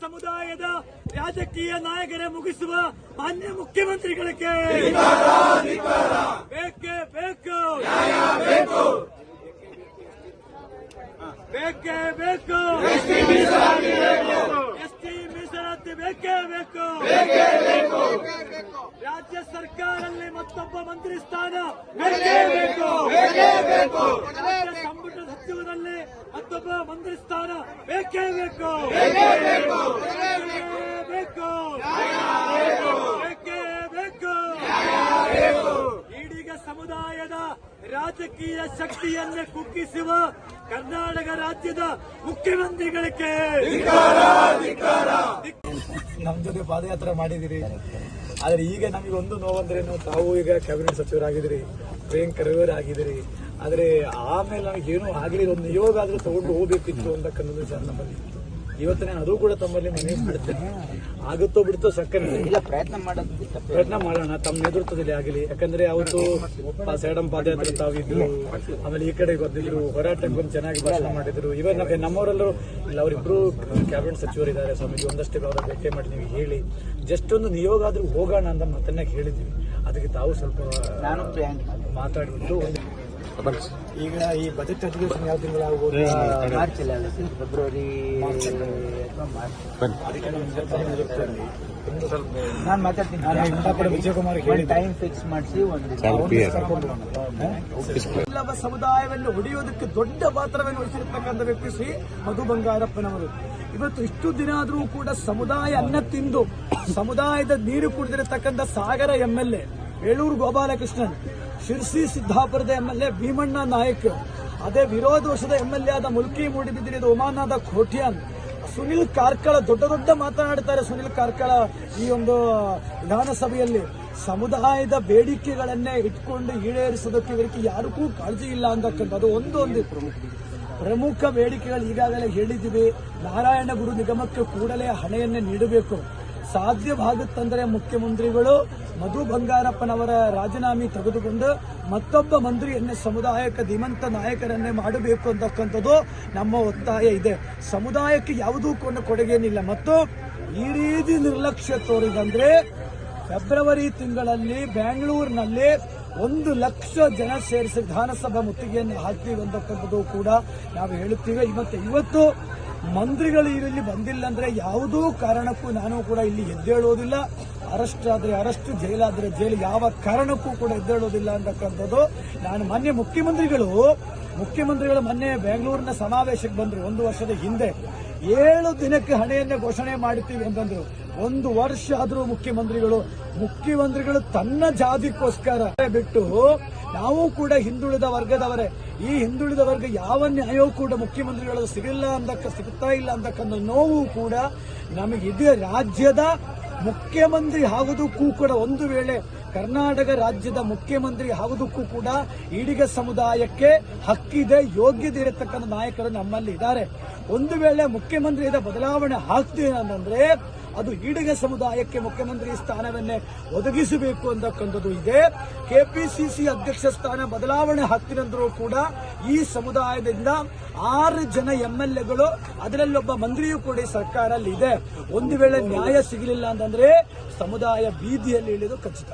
ಸಮುದಾಯದ ರಾಜಕೀಯ ನಾಯಕರೇ ಮುಗಿಸುವ ಮಾನ್ಯ ಮುಖ್ಯಮಂತ್ರಿಗಳಿಗೆ. ಬೇಕೇ ಬೇಕು. ಬೇಕೇ ಬೇಕು. ಎಸ್ಟಿ ಮೀಸಲಾತಿ ಬೇಕೇ ಬೇಕು. ರಾಜ್ಯ ಸರ್ಕಾರದಲ್ಲಿ ಮತ್ತೊಬ್ಬ ಮಂತ್ರಿ ಸ್ಥಾನ ಬೇಕೇ ಬೇಕು. ಮತ್ತೊಬ್ಬ ಮಂತ್ರಿ ಸ್ಥಾನ ಬೇಕೇ ಬೇಕು. ಬೇಕೇ ಬೇಕು. ಬೇಕೇ ಬೇಕು. ಈಡಿಗ ಸಮುದಾಯದ ರಾಜಕೀಯ ಶಕ್ತಿಯನ್ನೇ ಕುಗ್ಗಿಸುವ ಕರ್ನಾಟಕ ರಾಜ್ಯದ ಮುಖ್ಯಮಂತ್ರಿಗಳಿಗೆ. ನಮ್ ಜೊತೆ ಪಾದಯಾತ್ರೆ ಮಾಡಿದಿರಿ ಆದ್ರೆ ಈಗ ನಮಗೆ ಒಂದು ನೋವಂದ್ರೇನು ತಾವು ಈಗ ಕ್ಯಾಬಿನೆಟ್ ಸಚಿವರಾಗಿದ್ದೀರಿ ಪ್ರಿಯಾಂಕ್ ಖರ್ಗೆ ಆಗಿದ್ದೀರಿ. ಆದ್ರೆ ಆಮೇಲೆ ನನಗೇನು ಆಗಲಿಲ್ಲ. ಒಂದು ನಿಯೋಗ ಆದರೂ ತಗೊಂಡು ಹೋಗ್ಬೇಕಿತ್ತು ಅಂತಕ್ಕಂಥದ್ದು ಸರ್ ನಮ್ಮಲ್ಲಿ. ಇವತ್ತು ನಾನು ಅದು ಕೂಡ ತಮ್ಮಲ್ಲಿ ಮನವಿ ಮಾಡ್ತೇನೆ ಆಗುತ್ತೋ ಬಿಡುತ್ತೋ ಸಕ್ಕರೆ ಇಲ್ಲ ಪ್ರಯತ್ನ ಮಾಡೋದು ಪ್ರಯತ್ನ ಮಾಡೋಣ. ತಮ್ಮ ನೇತೃತ್ವದಲ್ಲಿ ಆಗಲಿ. ಯಾಕಂದ್ರೆ ಅವತ್ತು ಸೇಡಂ ಪಾದಯಾತ್ರೆ ತಾವಿದ್ರು ಆಮೇಲೆ ಈ ಕಡೆ ಬಂದಿದ್ರು ಹೋರಾಟಕ್ಕೆ ಬಂದು ಚೆನ್ನಾಗಿ ಭಾಷಣ ಮಾಡಿದ್ರು. ಇವನ್ ನಮಗೆ ನಮ್ಮವರೆಲ್ಲರೂ ಇಲ್ಲ ಅವರಿಬ್ರು ಕ್ಯಾಬಿನೆಟ್ ಸಚಿವರಿದ್ದಾರೆ ಸ್ವಾಮೀಜಿ ಒಂದಷ್ಟು ಅವರ ಭೇಟಿ ಮಾಡಿ ನೀವು ಹೇಳಿ. ಜಸ್ಟ್ ಒಂದು ನಿಯೋಗ ಆದ್ರೂ ಹೋಗೋಣ ಅಂತ ಮಾತನ್ನ ಹೇಳಿದ್ವಿ ಅದಕ್ಕೆ ತಾವು ಸ್ವಲ್ಪ ಮಾತಾಡಿಬಿಟ್ಟು ಈಗ ಈ ಬಜೆಟ್ ಅಧಿವೇಶನ ಯಾವ ತಿಂಗಳಾಗ್ಬೋದು ಮಾರ್ಚ್ ಅಲ್ಲಿ ಫೆಬ್ರವರಿ ಅಥವಾ ಮಾರ್ಚ್. ಅದಕ್ಕೆ ನಾನು ಮಾತಾಡ್ತೀನಿ. ವಿಜಯಕುಮಾರ್ ಟೈಮ್ ಫಿಕ್ಸ್ ಮಾಡಿಸಿ ಒಂದು ಎಲ್ಲವ ಸಮುದಾಯವನ್ನು ಹೊಡೆಯೋದಕ್ಕೆ ದೊಡ್ಡ ಪಾತ್ರವನ್ನು ವಹಿಸಿರ್ತಕ್ಕಂಥ ವ್ಯಕ್ತಿ ಶ್ರೀ ಮಧು ಬಂಗಾರಪ್ಪನವರು. ಇವತ್ತು ಇಷ್ಟು ದಿನ ಆದರೂ ಕೂಡ ಸಮುದಾಯ ಅನ್ನ ತಿಂದು ಸಮುದಾಯದ ನೀರು ಕುಡಿದಿರತಕ್ಕಂಥ Sagara M L A Beluru Gopalakrishnan Sirsi ಸಿದ್ದಾಪುರದ M L A Bhimanna Naik, ಅದೇ ವಿರೋಧ ವರ್ಷದ ಎಂ ಎಲ್ ಆದ ಮುಲ್ಕಿ ಮೂಡಿಬಿದ್ದಿರಿದ ಉಮಾನಾಥ ಖೋಟಿಯಾನ್. ಸುನಿಲ್ ಕಾರ್ಕಳ ದೊಡ್ಡ ದೊಡ್ಡ ಮಾತನಾಡ್ತಾರೆ ಸುನಿಲ್ ಕಾರ್ಕಳ ಈ ಒಂದು ವಿಧಾನಸಭೆಯಲ್ಲಿ. ಸಮುದಾಯದ ಬೇಡಿಕೆಗಳನ್ನೇ ಇಟ್ಕೊಂಡು ಈಡೇರಿಸೋದಕ್ಕೆ ಇವರಿಗೆ ಯಾರಿಗೂ ಕಾಳಜಿ ಇಲ್ಲ ಅಂತಕ್ಕಂಥದ್ದು ಒಂದು ಒಂದು ಪ್ರಮುಖ ಪ್ರಮುಖ ಬೇಡಿಕೆಗಳು ಈಗಾಗಲೇ ಹೇಳಿದ್ದೀವಿ. ನಾರಾಯಣ ಗುರು ನಿಗಮಕ್ಕೆ ಕೂಡಲೇ ಹಣೆಯನ್ನೇ ನೀಡಬೇಕು. ಸಾಧ್ಯವಾಗುತ್ತಂದರೆ ಮುಖ್ಯಮಂತ್ರಿಗಳು ಮಧು ಬಂಗಾರಪ್ಪನವರ ರಾಜೀನಾಮೆ ತೆಗೆದುಕೊಂಡು ಮತ್ತೊಬ್ಬ ಮಂತ್ರಿಯನ್ನೇ ಸಮುದಾಯಕ್ಕೆ ಧೀಮಂತ ನಾಯಕರನ್ನೇ ಮಾಡಬೇಕು ಅಂತಕ್ಕಂಥದ್ದು ನಮ್ಮ ಒತ್ತಾಯ ಇದೆ. ಸಮುದಾಯಕ್ಕೆ ಯಾವುದೂ ಕೊಂಡು ಕೊಡುಗೆನಿಲ್ಲ. ಮತ್ತು ಈ ರೀತಿ ನಿರ್ಲಕ್ಷ್ಯ ತೋರಿದಂದ್ರೆ ಫೆಬ್ರವರಿ ತಿಂಗಳಲ್ಲಿ ಬ್ಯಾಂಗ್ಳೂರಿನಲ್ಲಿ ಒಂದು ಲಕ್ಷ ಜನ ಸೇರಿಸಿ ವಿಧಾನಸಭಾ ಮುತ್ತಿಗೆಯನ್ನು ಹಾಕ್ತೀವಿ ಅಂತಕ್ಕಂಥದ್ದು ಕೂಡ ನಾವು ಹೇಳುತ್ತೇವೆ. ಇವತ್ತು ಇವತ್ತು ಮಂತ್ರಿಗಳು ಇಲ್ಲಿ ಬಂದಿಲ್ಲ ಅಂದ್ರೆ ಯಾವುದೋ ಕಾರಣಕ್ಕೂ ನಾನು ಕೂಡ ಇಲ್ಲಿ ಎದ್ದೇಳೋದಿಲ್ಲ ಅರೆಸ್ಟ್ ಆದ್ರೆ ಅರೆಸ್ಟ್ ಜೈಲಾದ್ರೆ ಜೈಲು, ಯಾವ ಕಾರಣಕ್ಕೂ ಕೂಡ ಎದ್ದೇಳೋದಿಲ್ಲ ಅಂತಕ್ಕಂಥದ್ದು ನಾನು ಮೊನ್ನೆ ಮುಖ್ಯಮಂತ್ರಿಗಳು ಮುಖ್ಯಮಂತ್ರಿಗಳು ಮೊನ್ನೆ ಬೆಂಗಳೂರಿನ ಸಮಾವೇಶಕ್ಕೆ ಬಂದರು ಒಂದು ವರ್ಷದ ಹಿಂದೆ. ಏಳು ದಿನಕ್ಕೆ ಹಣೆಯನ್ನೇ ಘೋಷಣೆ ಮಾಡುತ್ತೀವಿ ಅಂತಂದ್ರು. ಒಂದು ವರ್ಷ ಆದರೂ ಮುಖ್ಯಮಂತ್ರಿಗಳು ಮುಖ್ಯಮಂತ್ರಿಗಳು ತನ್ನ ಜಾತಿಗೋಸ್ಕರ ಬಿಟ್ಟು ನಾವು ಕೂಡ ಹಿಂದುಳಿದ ವರ್ಗದವರೇ. ಈ ಹಿಂದುಳಿದ ವರ್ಗ ಯಾವ ನ್ಯಾಯವೂ ಕೂಡ ಮುಖ್ಯಮಂತ್ರಿಗಳು ಸಿಗಲ್ಲ ಅಂದಕ್ಕ ಸಿಗ್ತಾ ಇಲ್ಲ ಅಂತಕ್ಕಂಥ ನೋವು ಕೂಡ ನಮಗೆ ನಮಗಿದೆ ರಾಜ್ಯದ ಮುಖ್ಯಮಂತ್ರಿ ಆಗೋದಕ್ಕೂ ಕೂಡ ಒಂದು ವೇಳೆ ಕರ್ನಾಟಕ ರಾಜ್ಯದ ಮುಖ್ಯಮಂತ್ರಿ ಆಗೋದಕ್ಕೂ ಕೂಡ ಈಡಿಗ ಸಮುದಾಯಕ್ಕೆ ಹಕ್ಕಿದೆ, ಯೋಗ್ಯತೆ ಇರತಕ್ಕಂಥ ನಾಯಕರು ನಮ್ಮಲ್ಲಿ ಇದ್ದಾರೆ. ಒಂದು ವೇಳೆ ಮುಖ್ಯಮಂತ್ರಿಯ ಬದಲಾವಣೆ ಆಗ್ತೀವಿ ಅಂತಂದ್ರೆ ಅದು ಈಡಿಗ ಸಮುದಾಯಕ್ಕೆ ಮುಖ್ಯಮಂತ್ರಿ ಸ್ಥಾನವನ್ನೇ ಒದಗಿಸಬೇಕು ಅಂತಕ್ಕಂಥದ್ದು ಇದೆ. ಕೆಪಿಸಿಸಿ ಅಧ್ಯಕ್ಷ ಸ್ಥಾನ ಬದಲಾವಣೆ ಹತ್ತಿರಂದರೂ ಕೂಡ ಈ ಸಮುದಾಯದಿಂದ ಆರು ಜನ ಎಂಎಲ್ಎಗಳು ಎಲ್ ಎಗಳು ಅದರಲ್ಲೊಬ್ಬ ಮಂತ್ರಿಯೂ ಕೂಡ ಈ ಸರ್ಕಾರಲ್ಲಿ ಇದೆ ಒಂದು ವೇಳೆ ನ್ಯಾಯ ಸಿಗಲಿಲ್ಲ ಅಂತಂದ್ರೆ ಸಮುದಾಯ ಬೀದಿಯಲ್ಲಿ ಇಳಿದು ಖಚಿತ.